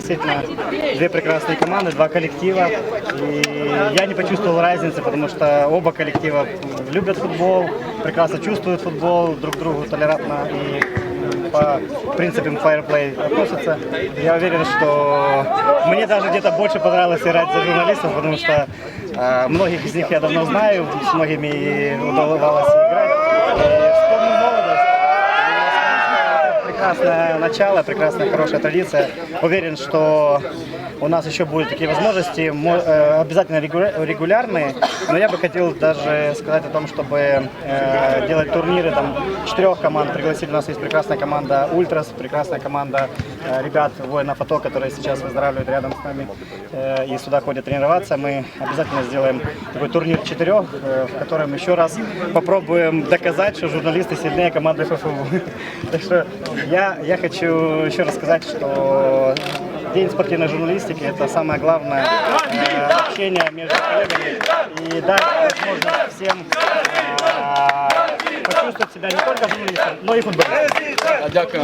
действительно две прекрасные команды, два коллектива. И я не почувствовал разницы, потому что оба коллектива любят футбол, прекрасно чувствуют футбол, друг другу толерантно и по принципам файрплей относятся. Я уверен, что мне даже где-то больше понравилось играть за журналистов, потому что э, многих из них я давно знаю, с многими удавалось играть. Прекрасное начало, прекрасная, хорошая традиция. Уверен, что у нас еще будут такие возможности, мо- э, обязательно регуля- регулярные, но я бы хотел даже сказать о том, чтобы э, делать турниры там четырех команд. Пригласили, у нас есть прекрасная команда Ультрас, прекрасная команда э, ребят воина фото, которые сейчас выздоравливают рядом с нами и сюда ходят тренироваться. Мы обязательно сделаем такой турнир четырех, в котором еще раз попробуем доказать, что журналисты сильнее команды ФФУ. Так что я, я хочу еще раз сказать, что День спортивной журналистики – это самое главное э, общение между коллегами и дать возможность всем э, почувствовать себя не только журналистом, но и футболистом. Дякую.